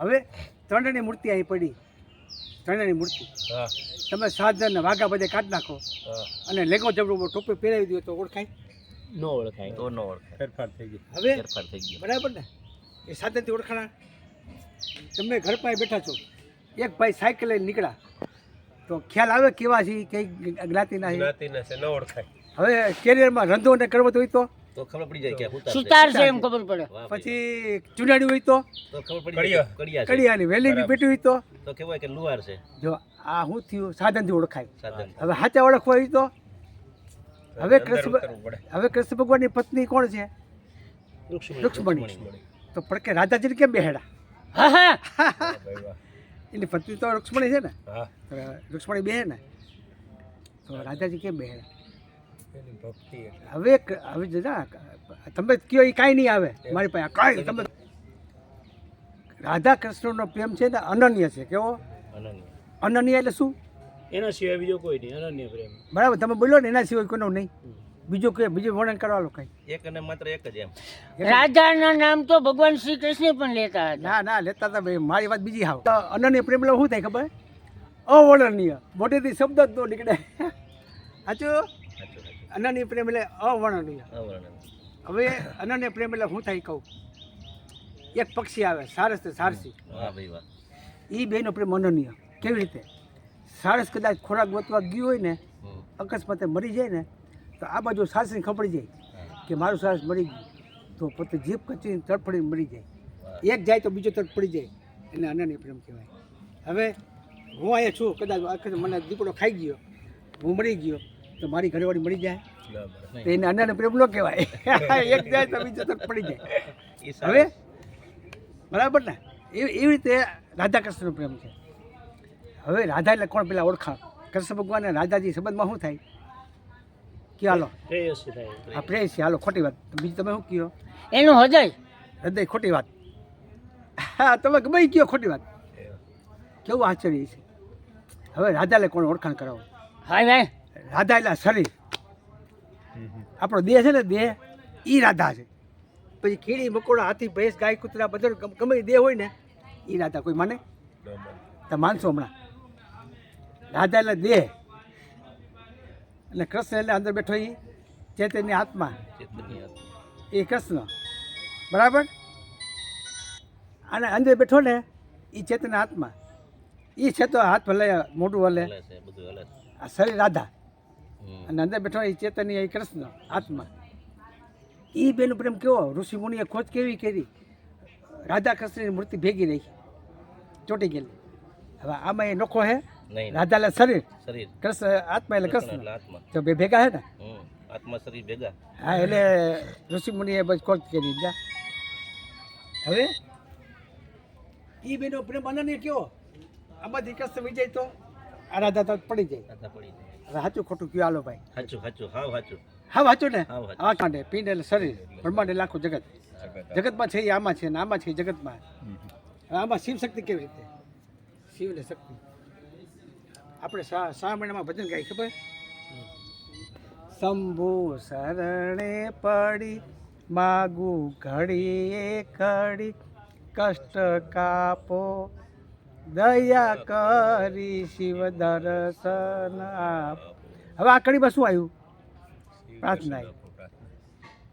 હવે ત્રણની મૂર્તિ અહીં પડી. ત્રણની મૂર્તિ. તમે સાધન વાઘા બધે કાઢી નાખો. અને લેગો જબડું ટોપી પહેરાવી દો તો ઓળખાય. નો ઓળખાય. તો નો ઓળખાય. ફેરફાર થઈ ગયો. હવે ફેરફાર થઈ ગયો. બરાબર ને? એ સાધનથી ઓળખાણા. તમે ઘર પાસે બેઠા છો. એક ભાઈ સાયકલ લઈને નીકળ્યા. તો ખ્યાલ આવે કેવા છે કઈ જ્ઞાતિના છે? જ્ઞાતિના છે ન ઓળખાય. હવે કેરિયરમાં રંધો ને કરવો હોય તો? તો ખબર પડી જાય કે સુતાર છે એમ ખબર પડે. પછી ચુડાડી હોય તો? તો ખબર પડી જાય કડિયા કડિયાની વેલીની પેટી હોય તો? તો કહેવાય કે લુહાર છે. જો આ હું થયું? સાધનથી ઓળખાય. સાધન. હવે સાચા ઓળખવા હોય તો? હવે કૃષ્ણ હવે કૃષ્ણ ભગવાનની પત્ની કોણ છે? રુક્ષ્મણી તો તો કે રાધાજીને કેમ બેહેડા? હા હા. વાહ એની પત્ની તો રુક્ષ્મણી છે ને? રુક્ષ્મણી બે ને? તો રાધાજી કેમ બેહેડા. હવે હવે જરા તમે કયો એ કાંઈ નહીં આવે. મારી પાસે કાંઈ તમે રાધા કૃષ્ણનો પ્રેમ છે ને અનન્ય છે કેવો? અનન્ય. અનન્ય એટલે શું? એના સિવાય બીજો કોઈ નહીં અનન્ય પ્રેમ. બરાબર તમે બોલો ને એના સિવાય કોઈનું નહીં. બીજું કે બીજું વર્ણન કરવા લો કંઈ? એક અને માત્ર એક જ એમ. રાધાના નામ તો ભગવાન શ્રી કૃષ્ણ પણ લેતા હતા. ના ના લેતા હતા ભાઈ મારી વાત બીજી હાવ. અનન્ય પ્રેમ એટલે શું થાય ખબર? અવર્ણનીય. મોટેથી શબ્દ જ ન નીકળે. સાચું? અનન્ય પ્રેમ એટલે અવર્ણનીય. અવર્ણન હવે અનન્ય પ્રેમ એટલે હું થાય કહું? એક પક્ષી આવે સારસ ને સારસી. વાહ ભાઈ વાહ એ બેનો પ્રેમ અનન્ય. કેવી રીતે? સારસ કદાચ ખોરાક ગોતવા ગયું હોય ને અકસ્માતે મરી જાય ને તો આ બાજુ સારસને ખબર જાય કે મારું સારસ મરી ગયું. તો પોતે જીભ કચીને તડફડીને મરી જાય. એક જાય તો બીજો તડફડી જાય. એને અનન્ય પ્રેમ કહેવાય. હવે હું અહીંયા છું કદાચ મને દીપડો ખાઈ ગયો હું મરી ગયો તો મારી ઘરવાળી મળી જાય. તો એને અનન્ય પ્રેમ ન કહેવાય. એક જાય તો બીજો તક પડી જાય. હવે? બરાબર ને? એવી એવી રીતે રાધા કૃષ્ણનો પ્રેમ છે. હવે રાધા એટલે કોણ પેલા ઓળખાણ કૃષ્ણ ભગવાન અને રાધાજી સંબંધમાં શું થાય? કે હાલો? પ્રેયસી થાય આ પ્રેમ છે હાલો ખોટી વાત. બીજું તમે શું કહો એનું હૃદય? હૃદય ખોટી વાત. હા તમે ગમે કયો કહો ખોટી વાત. કેવું આશ્ચર્ય છે. હવે રાધા એટલે કોણ ઓળખાણ કરાવો? હા ભાઈ. રાધા એટલે શરીર. આપણો દેહ છે ને દેહ એ રાધા છે. પછી કીડી મકોડા હાથી ભેંસ ગાય કૂતરા બધો ગમ- દેહ હોય ને એ રાધા કોઈ માને? તો માનશો હમણાં. રાધા એટલે દેહ. અને કૃષ્ણ એટલે અંદર બેઠો એ ચેતનની આત્મા. એ કૃષ્ણ. બરાબર? અને અંદર બેઠો ને એ ચેતન આત્મા. એ છે તો હાથ ભલે મોઢું હલે હલે છે. આ શરીર રાધા. અને અંદર બેઠો એ ચેતન એ કૃષ્ણ આત્મા. એ બેનો પ્રેમ કેવો ઋષિ મુનિએ ખોજ કેવી કરી? રાધા કૃષ્ણની મૂર્તિ ભેગી રહી ચોટી ગયેલી. હવે આમાં એ નોખો હે? રાધા એટલે શરીર. શરીર. કૃષ્ણ આત્મા એટલે કૃષ્ણ તો બે ભેગા હે ને? આત્મા શરીર ભેગા. હા એટલે ઋષિ મુનિએ બસ ખોજ કરી. જા. હવે? એ બેનો પ્રેમ અનન્ય કેવો આમાંથી કૃષ્ણ વિજય તો આ રાધા તો પડી જાય. રાધા પડી જાય. હવે સાચું ખોટું કયો આલો ભાઈ? સાચું સાચું હા સાચું. હા વાંચો ને? આ કાંડે પિંડ એટલે શરીર. બ્રહ્માંડ એટલે આખું જગત. જગતમાં છે એ આમાં છે ને આમાં છે જગતમાં. આમાં શિવ શક્તિ કેવી રીતે? શિવ એટલે શક્તિ. આપણે શા શા મહિનામાં ભજન ગાય ખબર? શંભુ શરણે પડી માગું ઘડીએ ઘડી કષ્ટ કાપો દયા કરી શિવ દર્શન આપ. હવે આ કડીમાં શું આવ્યું? પ્રાર્થના.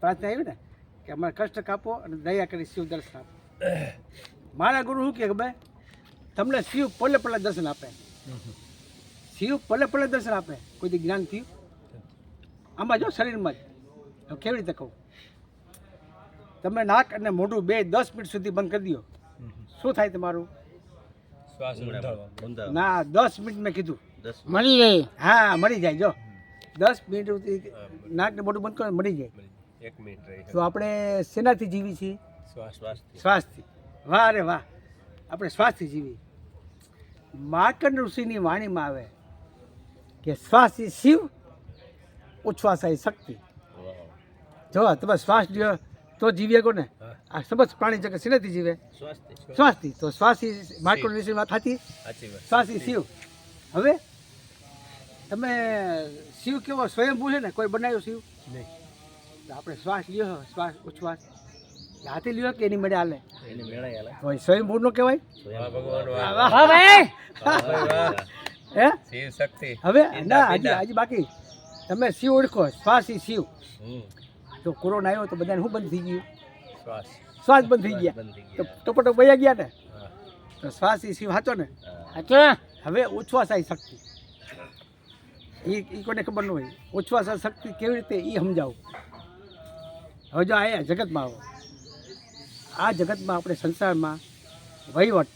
પ્રાર્થના. આવી ને? કે અમારે કષ્ટ કાપો અને દયા કરી શિવ દર્શન આપો. મારા ગુરુ શું કહે ભાઈ તમને શિવ પલે પલે દર્શન આપે. શિવ પલે પલે દર્શન આપે. કોઈ જ્ઞાન થયું? આમાં જો શરીરમાં જ. કેવી રીતે કહું? તમે નાક અને મોઢું બે દસ મિનિટ સુધી બંધ કરી દો. શું થાય તમારું. ના દસ મિનિટ મેં કીધું. મળી જાય. હા મળી જાય જો. દસ મિનિટ સુધી નાક ને મોઢું બંધ કરો મળી જાય. એક મિનિટ તો આપણે શેનાથી જીવી છીએ? શ્વાસથી. વાહ રે વાહ. આપણે શ્વાસથી જીવી માર્કંડ ઋષિની વાણીમાં આવે કે શ્વાસ એ શિવ ઉચ્છ્વાસ એ શક્તિ. જો તમે શ્વાસ લ્યો તો જીવી શકો ને આ સમજ પ્રાણી જગત શેનાથી જીવે. શ્વાસથી તો શ્વાસ એ વિશે વાત હતી શ્વાસ શિવ. હવે તમે શિવ કેવો સ્વયંભૂ છે ને કોઈ બનાવ્યો શિવ? નહીં. તો આપણે શ્વાસ લ્યો શ્વાસ ઉચ્છ્વાસ. હાથી લ્યો કે એની મળે હાલે. તો સ્વયંભૂ. નો કહેવાય હે? શિવ શક્તિ. હવે ના હજી આજે હજી બાકી. તમે શિવ ઓળખો શ્વાસ શિવ. તો કોરોના આવ્યો તો બધાને શું બંધ થઈ ગયું? શ્વાસ. શ્વાસ બંધ થઈ ગયા. તો પટો ટોપટો વયા ગયા ને? તો શ્વાસ એ શિવ હાચો ને? હાચો? હવે ઉચ્છ્વાસ આવી શક્તિ. એ એ કોને ખબર ન હોય. ઉચ્છ્વાસ શક્તિ કેવી રીતે એ સમજાવો? હવે જો આ જગતમાં આવો. આ જગતમાં આપણે સંસારમાં વહીવટ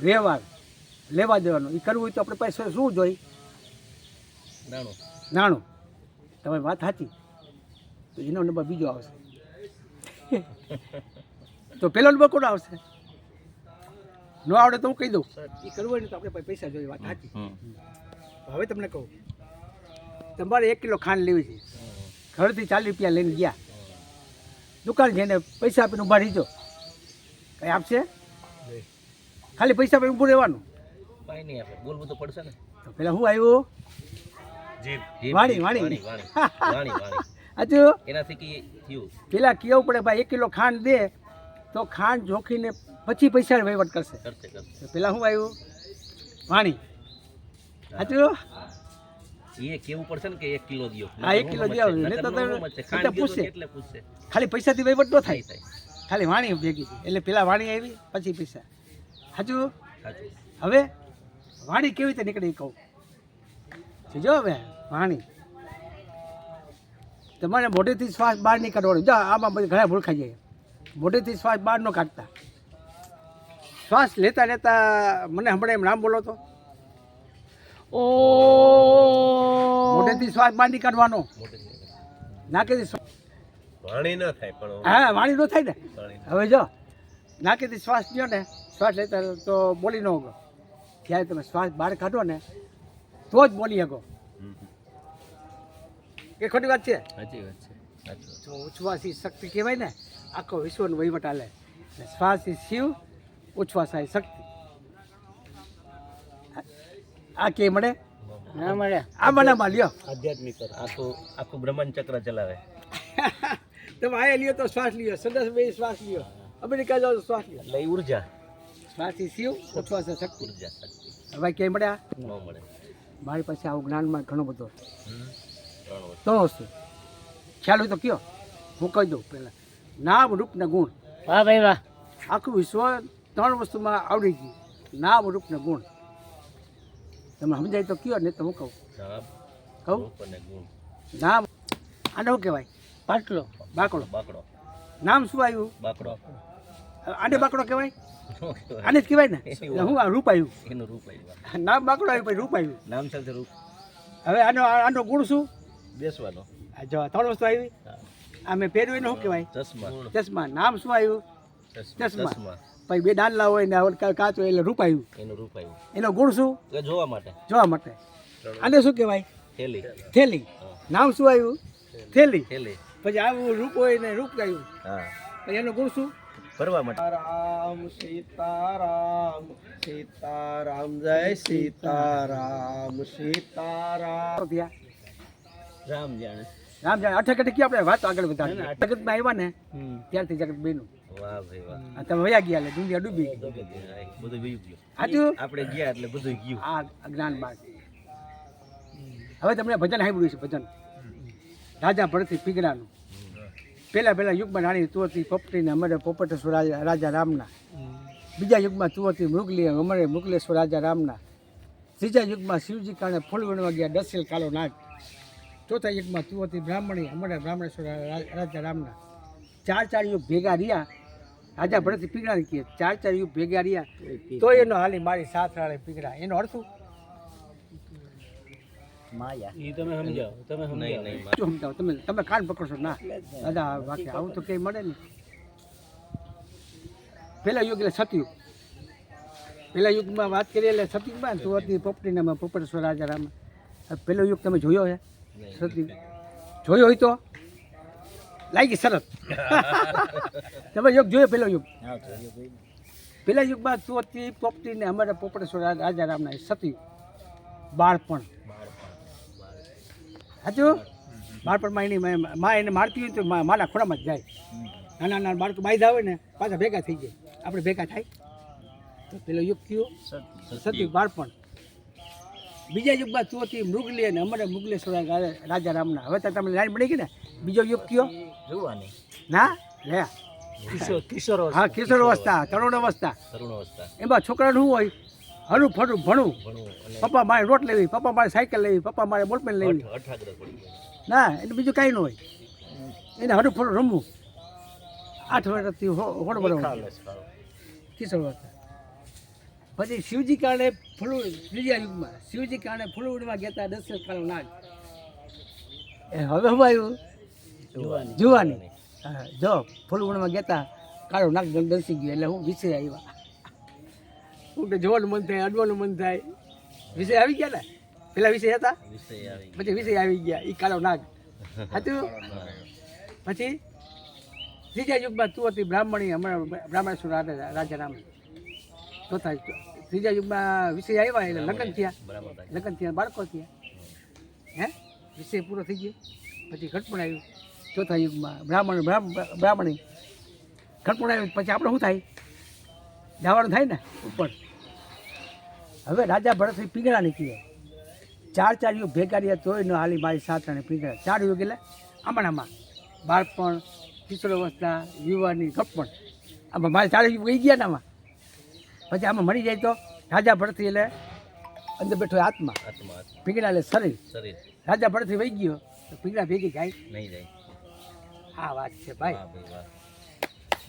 વ્યવહાર લેવા દેવાનો. એ કરવું હોય તો આપણે પાસે શું જોઈ? નાણું. નાણું. તમારી વાત સાચી. તો એનો નંબર બીજો આવશે. તો પેલો નંબર કોણ આવશે. ન આવડે તો હું કહી દઉં. એ કરવું હોય ને તો આપણે પાસે પૈસા જોઈએ વાત સાચી. હવે તમને કહું તમારે એક કિલો ખાંડ લેવી છે. ઘરથી ચાલીસ રૂપિયા લઈને ગયા. દુકાન જઈને પૈસા આપીને ઊભા રહીજો કંઈ આપશે? ખાલી પૈસા આપીને ઊભું રહેવાનું. કાંઈ નહીં આપે બોલવું તો પડશે ને. પેલા હું આવ્યું. વાણી, વાણી. વાણી, વાણી. હજુ? એનાથી થયું. પેલા કેવું પડે ભાઈ એક કિલો ખાંડ દે તો ખાંડ જોખીને પછી પૈસા વહીવટ કરશે. પેલા શું આવ્યું? વાણી. સાચું એ કેવું પડશે ને કે એક કિલો દ્યો. હા, એક કિલો દ્યો. પૂછશે. એટલે પૂછશે ખાલી પૈસાથી વહીવટ ન થાય. ખાલી વાણી ભેગી. એટલે પેલા વાણી આવી પછી પૈસા. સાચું હવે? વાણી કેવી રીતે નીકળી કહું? જો હવે વાણી. તમારે મોઢેથી શ્વાસ બહાર નહીં કાઢવાનો જો આમાં બધી ઘણા ભૂલ ખાઈ જાય. મોઢેથી શ્વાસ બહાર ન કાઢતા. શ્વાસ લેતા લેતા મને હમણાં એમ નામ બોલો તો. ઓ. મોઢેથી શ્વાસ બહાર નહીં કાઢવાનો. નાકેથી શ્વાસ- વાણી ન થાય પણ હા વાણી ન થાય ને? હવે જો નાકેથી શ્વાસ લ્યો ને શ્વાસ લેતા તો બોલી ન હોગો. જ્યારે તમે શ્વાસ બહાર કાઢો ને તો જ બોલી શકો. એ ખોટી વાત છે? સાચી વાત છે. સાચું જો ઉચ્છ્વાસી શક્તિ કહેવાય ને આખો વિશ્વનો વહીવટ હાલે. શ્વાસ ઇઝ શિવ ઉચ્છ્વાસ આ શક્તિ. આ કે મળે? ના મળે. આ મને લ્યો. આધ્યાત્મિક કરો. આખું આખું બ્રહ્માંડ ચક્ર ચલાવે. તમે આ લ્યો તો શ્વાસ લ્યો. સંદેશ બે શ્વાસ લ્યો. અમેરિકા જાઓ તો શ્વાસ લ્યો. એટલે એ ઊર્જા. શ્વાસ શિવ ઉચ્છ્વાસ શક્તિ. ઊર્જા શક્તિ. હવે કે મળે આ ન મળે. મારી પાસે આવું જ્ઞાનમાં ઘણો બધો. ત્રણ વસ્તુ. ખ્યાલ હોય તો કયો. હું કહી દઉં પહેલાં. નામ રૂપ ને ગુણ. વાહ ભાઈ વાહ. આખું વિશ્વ ત્રણ વસ્તુમાં આવડી ગયું. નામ રૂપ ને ગુણ. તમે સમજાય તો કયો ને તો હું કહું. કહું? નામ. આને શું કહેવાય? પાટલો બાકડો. બાકડો. નામ શું આવ્યું? બાકડો. આને બાકડો કહેવાય? આને જ કહેવાય ને? હું આ રૂપ આવ્યું. એનું રૂપ આવ્યું. નામ બાકડો આવ્યું પછી રૂપ આવ્યું. નામ સાથે રૂપ. હવે આનો આનો ગુણ શું? બેસવાનો. જો ત્રણ વસ્તુ આવી. આ મેં પહેર્યું એને શું કહેવાય? ચશ્મા. ચશ્મા. નામ શું આવ્યું? ચશ્મા પછી બે ડાંડલા હોય ને કાચો એટલે રૂપ આવ્યું. એનું રૂપ આવ્યું. એનો ગુણ શું? જોવા માટે. જોવા માટે. આને શું કહેવાય? થેલી. થેલી. નામ શું આવ્યું? થેલી. થેલી. પછી આવું રૂપ હોય ને રૂપ આવ્યું હા. પછી એનો ગુણ શું? ફરવા માટે. રામ સીતારામ સીતારામ જય સીતારામ સીતારામ. રામ જાણે. રામ જાણે. અઠે કઠે ક્યાં આપણે વાત આગળ વધારી જગતમાં આવ્યા ને ત્યારથી જગત બેનું વાહ ભાઈ વાહ. તમે વયા ગયા એટલે દુનિયા ડૂબી ગઈ. બધું વયું ગયું. હાજુ આપણે ગયા એટલે બધું ગયું. આ જ્ઞાન બાદ હવે તમને ભજન સાંભળ્યું છે ભજન. રાજા ભરતથી પીગડાનું પહેલા પહેલા યુગમાં રાણી તુવતી પોપટીને અમારે પોપટેશ્વર રાજા રામના. બીજા યુગમાં તુવતી મૃગલી અમારે મૃગલેશ્વર રાજા રામના. ત્રીજા યુગમાં શિવજી કારણે ફૂલ વણવા ગયા દસેલ કાલો નાગ. ચોથા યુગમાં હતી બ્રાહ્મણી અમારા બ્રાહ્મણેશ્વર રાજા રામના. ચાર ચાર યુગ ભેગા રહ્યા. રાજા ભરતથી પીગડાને કહે ચાર ચાર યુગ ભેગા રહ્યા. તો એનો હાલી મારી સાત રાળે પીગડા એનો અર્થ શું? માયા. એ તમે સમજાવો તમે સમજાવો. શું સમજાવો? તમે તમે કાન પકડશો ના. દાદા બાકી આવું તો કંઈ મળે નહીં. પહેલા યુગ એટલે સતયુગ પહેલા યુગમાં વાત કરીએ એટલે સતયુગમાં પોપટીનામાં પોપટેશ્વર રાજા રામ. પહેલો યુગ તમે જોયો છે. સતયુગ જોયો હોય તો? લાગી સરસ તમે યુગ જોયો પહેલો યુગ? પહેલા યુગમાં ચોથી પોપટી ને અમારા પોપટેશ્વર રા- રાજા રામના એ સતયુગ બાળપણ. સાચું? બાળપણમાં એની મા- એને મારતી હોય તો માના ખોળામાં જ જાય. નાના નાના બાળકો બાયદા હોય ને પાછા ભેગા થઈ જાય. આપણે ભેગા થાય. તો પેલો યુગ કયો સતી બાળપણ. બીજા યુગમાં ચોથી મૃગલી અને અમારે મુગલેશ્વર રાજા રામના. હવે તો તમને લાઈન બની ગઈ ને? બીજો યુગ કયો? જોવાની. ના? લે. કિશોર કિશોર હા કિશોર અવસ્થા તરુણ અવસ્થા. તરુણ અવસ્થા. એમાં છોકરાનું શું હોય? હરું ફરું ભણવું પપ્પા મારે રોટ લેવી પપ્પા મારે સાયકલ લેવી પપ્પા મારે બોલપેન લેવી. પડી ના એટલે બીજું કાંઈ ન હોય. એને હરું ફરું રમવું. આઠ વર્ષથી હોડ બનાવવું. કિશોર અવસ્થા. પછી શિવજી કારણે ફૂલું ત્રીજા યુગમાં શિવજી કારણે ફૂલવડમાં ગયા દશરથ દસ કાળ નાગ એ હવે શું આવ્યું? જુવાની. જુવાની. હા, જો ફૂલવડમાં ગયા કાળો નાગ દર્શી ગયો એટલે હું વિષય આવ્યા. હું કે જોવાનું મન થાય અડવાનું મન થાય. વિષય આવી ગયા ને? પેલા વિષય હતા? પછી વિષય આવી ગયા એ કાળો નાગ. હતું? પછી? ત્રીજા યુગમાં તું હતી બ્રાહ્મણી હમણાં બ્રાહ્મણેશ્વર રાજા રાજા રામ ચોથા ત્રીજા યુગમાં વિષય આવ્યા એટલે લગ્ન થયા. લગ્ન થયા બાળકો થયા. હે? વિષય પૂરો થઈ ગયો. પછી ઘટપણ આવ્યું. ચોથા યુગમાં બ્રાહ્મણ બ્રાહ્મ- બ્રાહ્મણી. ઘટપણ આવ્યું પછી આપણે શું થાય? જવાનું થાય ને ઉપર. હવે રાજા ભરતસિંહ પીંગળા નીકળ્યા. ચાર ચાર યુગ ભેગા રહ્યા તોય ન હાલી મારી સાત અને પીંગળા. ચાર યુગ એટલે આમણામાં. બાળપણ કિશોર અવસ્થા યુવાની ઘટપણ. આમાં મારી ચાર યુગ ગઈ ગયા ને આમાં. પછી આમાં મળી જાય તો રાજા ભરતથી એટલે અંદર બેઠો આત્મા. આત્મા. એટલે શરીર. શરીર. રાજા ભરતથી વહી ગયો તો પીગડા ભેગી જાય નહીં જાય. આ વાત છે ભાઈ. વાહ ભાઈ વાહ.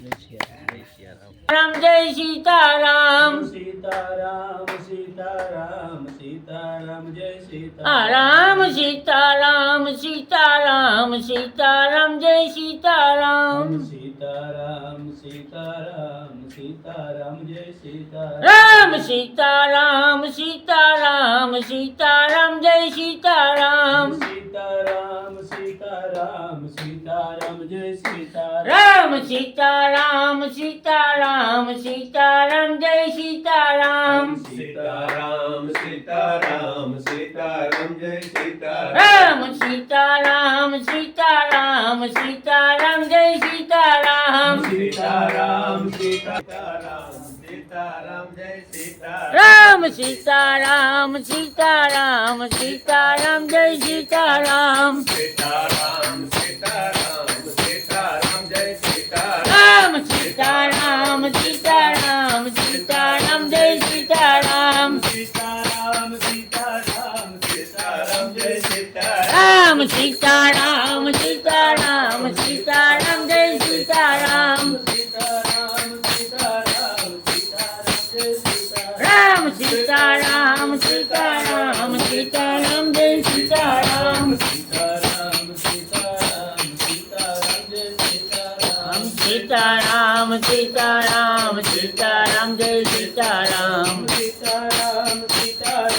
જય શ્રી રામ. જય સિયારામ. રામ. જય સીતારામ. સીતારામ સીતારામ સીતારામ જય સીતારામ. રામ સીતારામ સીતારામ સીતારામ જય સીતારામ. સીતારામ સીતારામ. સીતારામ જય સીતારામ. રામ સીતારામ સીતારામ સીતારામ જય સીતારામ. સીતારામ સીતારામ સીતારામ જય સીતારામ. રામ સીતારામ સીતારામ સીતારામ જય સીતારામ. સીતારામ સીતારામ સીતારામ જય સીતારામ રામ સીતારામ સીતારામ સીતારામ જય સીતારામ સીતારામ સીતારામ સીતારામ જય સીતારામ રામ સીતારામ સીતારામ સીતારામ જય સીતારામ સીતારામ સીતારામ સીતારામ જય સીતારામ રામ સીતારામ સીતારામ સીતારામ રામ સીતારામ